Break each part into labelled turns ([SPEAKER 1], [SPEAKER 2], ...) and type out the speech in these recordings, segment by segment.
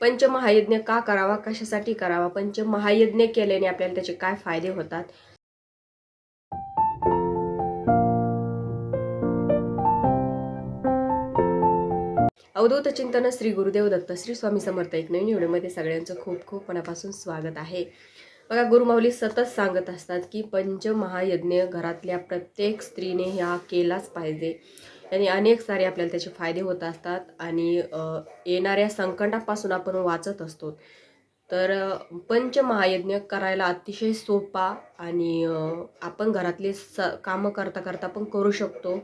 [SPEAKER 1] पंचमहायज्ञ का करावा? कशासाठी करावा? पंचमहायज्ञ केल्याने आपल्याला त्याचे काय फायदे होतात? अवधूत चिंतन श्री गुरुदेव दत्त श्री स्वामी समर्थ एक नवीन व्हिडिओमध्ये सगळ्यांचं खूप खूप मनापासून स्वागत आहे. बघा गुरुमाऊली सतत सांगत असतात की पंचमहायज्ञ घरातल्या प्रत्येक स्त्रीने ह्या केलाच पाहिजे. आणि अनेक सारे आपल्याला त्याचे फायदे होत असतात आणि येणाऱ्या संकटापासून आपण वाचत असतो. तर पंचमहायज्ञ करायला अतिशय सोपा आणि आपण घरातले स कामं करता करता पण करू शकतो.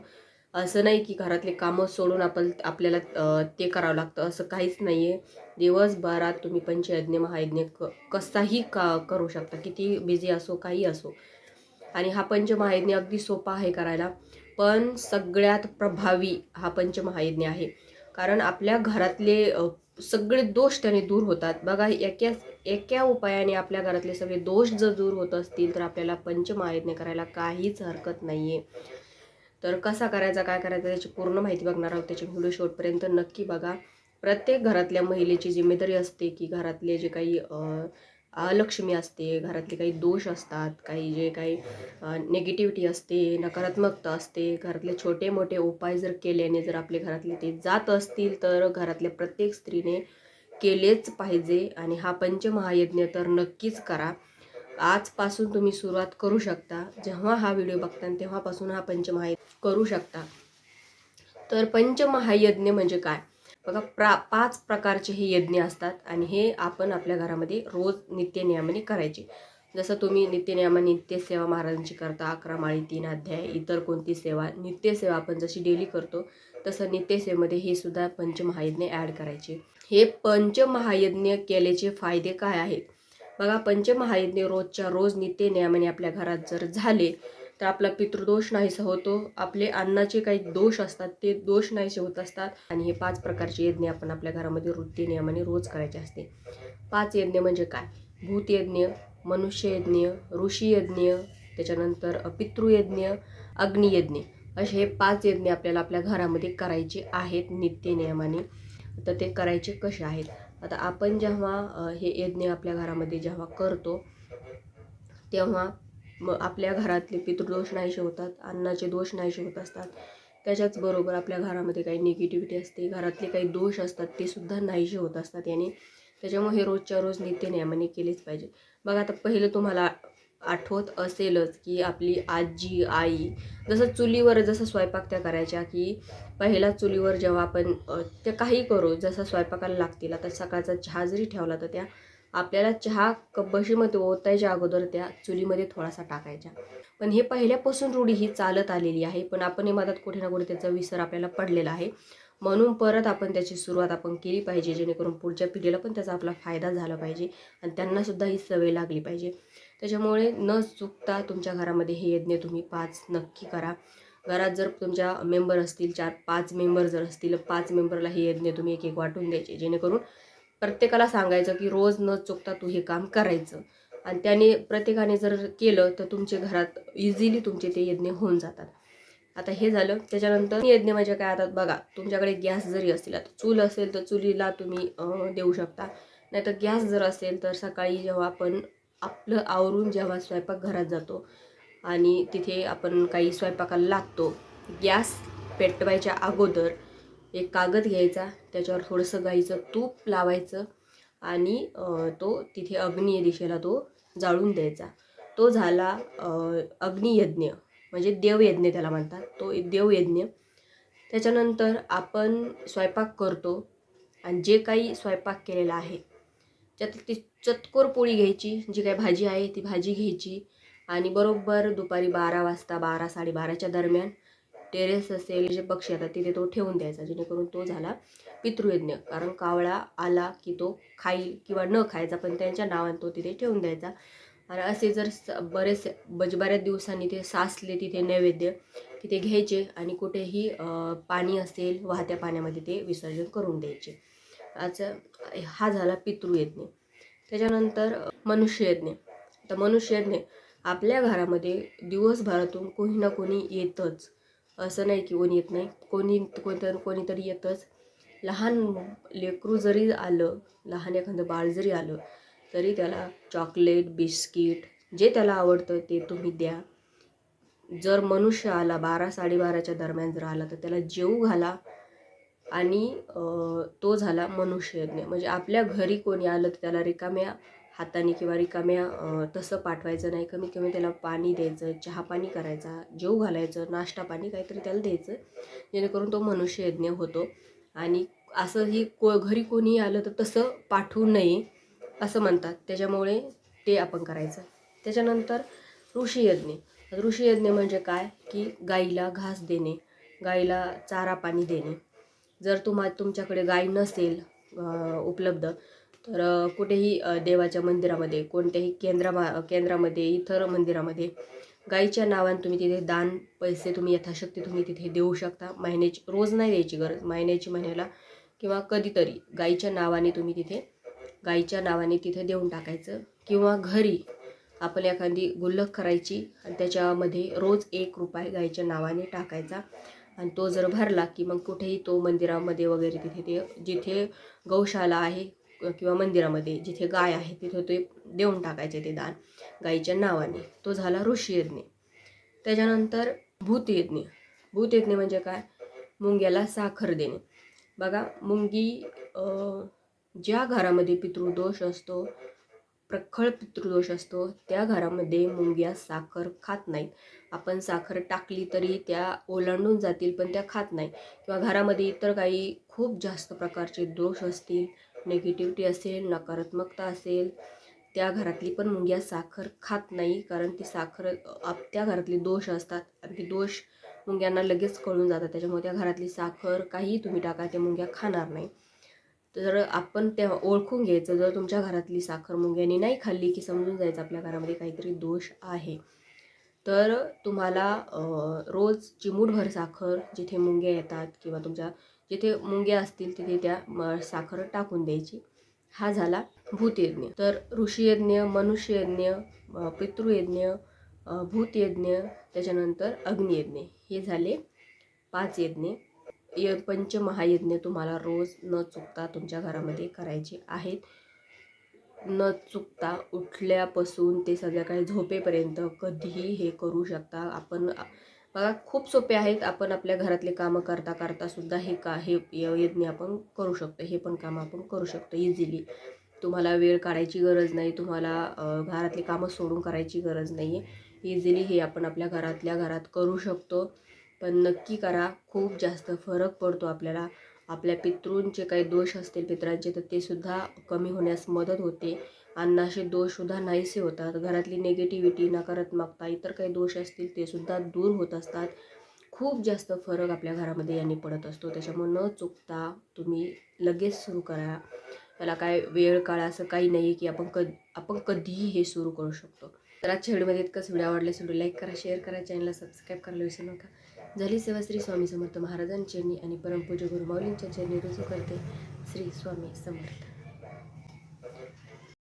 [SPEAKER 1] असं नाही की घरातले कामं सोडून आपण आपल्याला ते करावं लागतं. असं काहीच नाही आहे दिवसभरात तुम्ही पंचयज्ञ महायज्ञ क कसाही का करू शकता. किती बिझी असो काही असो. आणि हा पंचमहायज्ञ अगदी सोपा आहे करायला. पण सगळ्यात प्रभावी हा पंचमहायज्ञ आहे. कारण आपल्या घरातले सगळे दोष त्याने दूर होतात. बघा एका एका उपायाने आपल्या घरातले सगळे दोष जर दूर होत असतील तर आपल्याला पंचमहायज्ञ करायला काहीच हरकत नाही आहे तर कसा करायचा काय करायचा त्याची पूर्ण माहिती बघणार आहोत. त्याची व्हिडिओ शेवटपर्यंत नक्की बघा. प्रत्येक घरातल्या महिलेची जिम्मेदारी असते की घरातले जे काही लक्ष्मी अलक्ष्मी असते घरातले काही दोष असतात काही जे काही निगेटिव्हिटी असते नकारात्मकता असते घरातले छोटे मोठे उपाय जर केल्याने जर आपले घरातले ते जात असतील तर घरातल्या प्रत्येक स्त्रीने केलेच पाहिजे आणि हा पंचमहायज्ञ तर नक्कीच करा. आजपासून तुम्ही सुरुवात करू शकता. जेव्हा हा व्हिडिओ बघता तेव्हापासून हा पंचमहायज्ञ करू शकता. तर पंचमहायज्ञ म्हणजे काय? बघा प्रा पाच प्रकारचे हे यज्ञ असतात आणि हे आपण आपल्या घरामध्ये रोज नित्यनियमाने करायचे. जसं तुम्ही नित्यनियमाने नित्यसेवा महाराजांची करता अकरा माळी तीन अध्याय इतर कोणती सेवा नित्यसेवा आपण जशी डेली करतो तसं नित्यसेवेमध्ये हे सुद्धा पंचमहायज्ञ ॲड करायचे. हे पंचमहायज्ञ केल्याचे फायदे काय आहेत? बघा पंचमहायज्ञ रोजच्या रोज नित्यनियमाने आपल्या घरात जर झाले तर आपला पितृदोष नाहीसा होतो. आपले अन्नाचे काही दोष असतात ते दोष नाहीसे होत असतात. आणि हे पाच प्रकारचे यज्ञ आपण आपल्या घरामध्ये वृत्ती नियमाने रोज करायचे असते. पाच यज्ञ म्हणजे काय? भूतयज्ञ मनुष्ययज्ञ ऋषीयज्ञ त्याच्यानंतर पितृयज्ञ अग्नियज्ञ असे हे पाच यज्ञ आपल्याला आपल्या घरामध्ये करायचे आहेत नित्य नियमाने. तर ते करायचे कसे आहेत? आता आपण जेव्हा हे यज्ञ आपल्या घरामध्ये जेव्हा करतो तेव्हा मग आपल्या घरातले पितृदोष नाहीसे होतात अन्नाचे दोष नाहीसे होत असतात. त्याच्याचबरोबर आपल्या घरामध्ये काही निगेटिव्हिटी असते घरातले काही दोष असतात ते सुद्धा नाहीसे होत असतात. याने त्याच्यामुळे हे रोजच्या रोज नित्यनियमाने केलेच पाहिजे. बघा आता पहिलं तुम्हाला आठवत असेलच की आपली आजी आई जसं चुलीवर जसं स्वयंपाक त्या करायच्या की पहिला चुलीवर जेव्हा आपण त्या काही करू जसं स्वयंपाकाला लागतील आता सकाळचा चहा जरी ठेवला तर त्या आपल्याला चहा कप बशीमध्ये ओतायच्या अगोदर त्या चुलीमध्ये थोडासा टाकायच्या. पण हे पहिल्यापासून रूढी ही चालत आलेली आहे. पण आपण हे कुठे ना कुठे त्याचा विसर आपल्याला पडलेला आहे. म्हणून परत आपण त्याची सुरुवात आपण केली पाहिजे जेणेकरून पुढच्या पिढीला पण त्याचा आपला फायदा झाला पाहिजे आणि त्यांनासुद्धा ही सवय लागली पाहिजे. त्याच्यामुळे न चुकता तुमच्या घरामध्ये हे यज्ञ तुम्ही पाच नक्की करा. घरात जर तुमच्या मेंबर असतील चार पाच मेंबर जर असतील पाच मेंबरला हे यज्ञ तुम्ही एक एक वाटून द्यायचे. जेणेकरून प्रत्येकाला सांगायचं की रोज न चुकता तू हे काम करायचं. आणि त्याने प्रत्येकाने जर केलं तर तुमचे घरात इझिली तुमचे ते यज्ञ होऊन जातात. आता हे झालं. त्याच्यानंतर यज्ञ म्हणजे काय? आता बघा तुमच्याकडे गॅस जरी असेल आता चूल असेल तर चुलीला तुम्ही देऊ शकता. नाहीतर गॅस जर असेल तर सकाळी जेव्हा आपण आपलं आवरून जेव्हा स्वयंपाक घरात जातो आणि तिथे आपण काही स्वयंपाकाला लागतो गॅस पेटवायच्या अगोदर एक कागद घ्यायचा त्याच्यावर थोडंसं गाईचं तूप लावायचं आणि तो तिथे अग्नीय दिशेला तो जाळून द्यायचा. तो झाला अग्नियज्ञ म्हणजे देवयज्ञ त्याला म्हणतात. तो देवयज्ञ. त्याच्यानंतर आपण स्वयंपाक करतो आणि जे काही स्वयंपाक केलेला आहे त्यात ती चतकोर पोळी घ्यायची जी काही भाजी आहे ती भाजी घ्यायची आणि बरोबर दुपारी बारा वाजता बारा साडेबाराच्या दरम्यान टेरेस असेल जे पक्षी येतात तिथे तो ठेवून द्यायचा जेणेकरून तो झाला पितृयज्ञ. कारण कावळा आला की तो खाईल किंवा न खायचा पण त्यांच्या नावाने तो तिथे ठेवून द्यायचा. आणि असे जर स- बरेच बज म्हणजे बऱ्याच दिवसांनी ते साचले तिथे नैवेद्य तिथे घ्यायचे आणि कुठेही पाणी असेल वाहत्या पाण्यामध्ये ते विसर्जन करून द्यायचे. असं हा झाला पितृयज्ञ. त्याच्यानंतर मनुष्ययज्ञ. तर मनुष्ययज्ञ आपल्या घरामध्ये दिवसभरातून कोणी ना कोणी येतच. असं नाही की कोणी येत नाही. कोणी कोणतं कोणीतरी येतच. लहान लेकरू जरी आलं लहान एखादं बाळ जरी आलं तरी त्याला चॉकलेट बिस्किट जे त्याला आवडतं ते तुम्ही द्या. जर मनुष्य आला बारा साडेबाराच्या दरम्यान जर आला तर त्याला जेवू घाला आणि तो झाला मनुष्यज्ञ म्हणजे आपल्या घरी कोणी आलं तर त्याला रिकाम्या हाताने किंवा रिकाम्या तसं पाठवायचं नाही. कमीत कमी त्याला पाणी द्यायचं चहा पाणी करायचा जेव घालायचं नाश्ता पाणी काहीतरी त्याला द्यायचं जेणेकरून तो मनुष्य यज्ञ होतो. आणि असंही को घरी कोणी आलं तर तसं पाठवू नये असं म्हणतात. त्याच्यामुळे ते आपण करायचं. त्याच्यानंतर ऋषीयज्ञ. ऋषीयज्ञ म्हणजे काय? की गाईला घास देणे गाईला चारा पाणी देणे. जर तुम्हा तुमच्याकडे गाय नसेल उपलब्ध तर कुठेही देवाच्या मंदिरामध्ये कोणत्याही केंद्रामा केंद्रामध्ये इतर मंदिरामध्ये गाईच्या नावाने तुम्ही तिथे दान पैसे तुम्ही यथाशक्ती तुम्ही तिथे देऊ शकता. महिन्याची रोज नाही द्यायची गरज. महिन्याची महिन्याला किंवा कधीतरी गाईच्या नावाने तुम्ही तिथे गाईच्या नावाने तिथे देऊन टाकायचं. किंवा घरी आपण एखादी गुल्लक करायची आणि त्याच्यामध्ये रोज एक रुपये गाईच्या नावाने टाकायचा. आणि तो जर भरला की मग कुठेही तो मंदिरामध्ये वगैरे तिथे ते जिथे गौशाला आहे किंवा मंदिरामध्ये जिथे गाय आहे तिथे ते देऊन टाकायचे ते दान गाईच्या नावाने. तो झाला ऋषीयज्ञ. त्याच्यानंतर भूतयज्ञ. भूतयज्ञ म्हणजे काय? मुंग्याला साखर देणे. बघा मुंगी ज्या घरामध्ये पितृदोष असतो प्रखळ पितृदोष असतो त्या घरामध्ये मुंग्या साखर खात नाहीत. आपण साखर टाकली तरी त्या ओलांडून जातील पण त्या खात नाही किंवा घरामध्ये इतर काही खूप जास्त प्रकारचे दोष असतील निगेटिव्हिटी असेल नकारात्मकता असेल त्या घरातली पण मुंग्या साखर खात नाही कारण ती साखर आप त्या घरातले दोष असतात आणि ती दोष मुंग्यांना लगेच कळून जातात. त्याच्यामुळे त्या घरातली साखर काही तुम्ही टाका त्या मुंग्या खाणार नाही. तर आपण त्या ओळखून घ्यायचं जर तुमच्या घरातली साखर मुंग्यांनी नाही खाल्ली की समजून जायचं आपल्या घरामध्ये काहीतरी दोष आहे. तर तुम्हाला रोज चिमूटभर साखर जिथे मुंग्या येतात किंवा तुमच्या जिथे मुंग्या असतील तिथे त्या म, साखर टाकून द्यायची. हा झाला भूतयज्ञ. तर ऋषीयज्ञ मनुष्ययज्ञ पितृयज्ञ भूतयज्ञ त्याच्यानंतर अग्नियज्ञ हे झाले पाच यज्ञ य पंचमहायज्ञ तुम्हाला रोज न चुकता तुमच्या घरामध्ये करायचे आहेत. न चुकता उठल्यापासून ते संध्याकाळी झोपेपर्यंत कधीही हे करू शकता. आपण बघा खूप सोपे आहेत. आपण आपल्या घरातले कामं करता करता सुद्धा हे का हे य- यज्ञ आपण करू शकतो. हे पण कामं आपण करू शकतो इझिली तुम्हाला वेळ काढायची गरज नाही. तुम्हाला घरातले घरातली कामं सोडून करायची गरज नाही आहे इझिली हे आपण आपल्या घरातल्या घरात करू शकतो. पण नक्की करा खूप जास्त फरक पडतो आपल्याला. आपल्या पितृंचे काही दोष असतील पितरांचे तर ते सुद्धा कमी होण्यास मदत होते. अन्नाचे दोषसुद्धा नाहीसे होतात. घरातली निगेटिव्हिटी नकारात्मकता इतर काही दोष असतील ते सुद्धा दूर होत असतात. खूप जास्त फरक आपल्या घरामध्ये यांनी पडत असतो. त्याच्यामुळे न चुकता तुम्ही लगेच सुरू करा. त्याला काय वेळ काळ असं काही नाही आहे की आपण कद आपण कधीही हे सुरू करू शकतो. तर आजच्या व्हिडिओमध्ये इतकंच. व्हिडिओ आवडले व्हिडिओ लाईक करा शेअर करा चॅनलला सबस्क्राईब करायला विसरू नका. झाली सेवा श्री स्वामी समर्थ महाराजांची आणि परमपूज्य गुरुमाऊलींच्या चरणी रुजू करते श्री स्वामी समर्थ.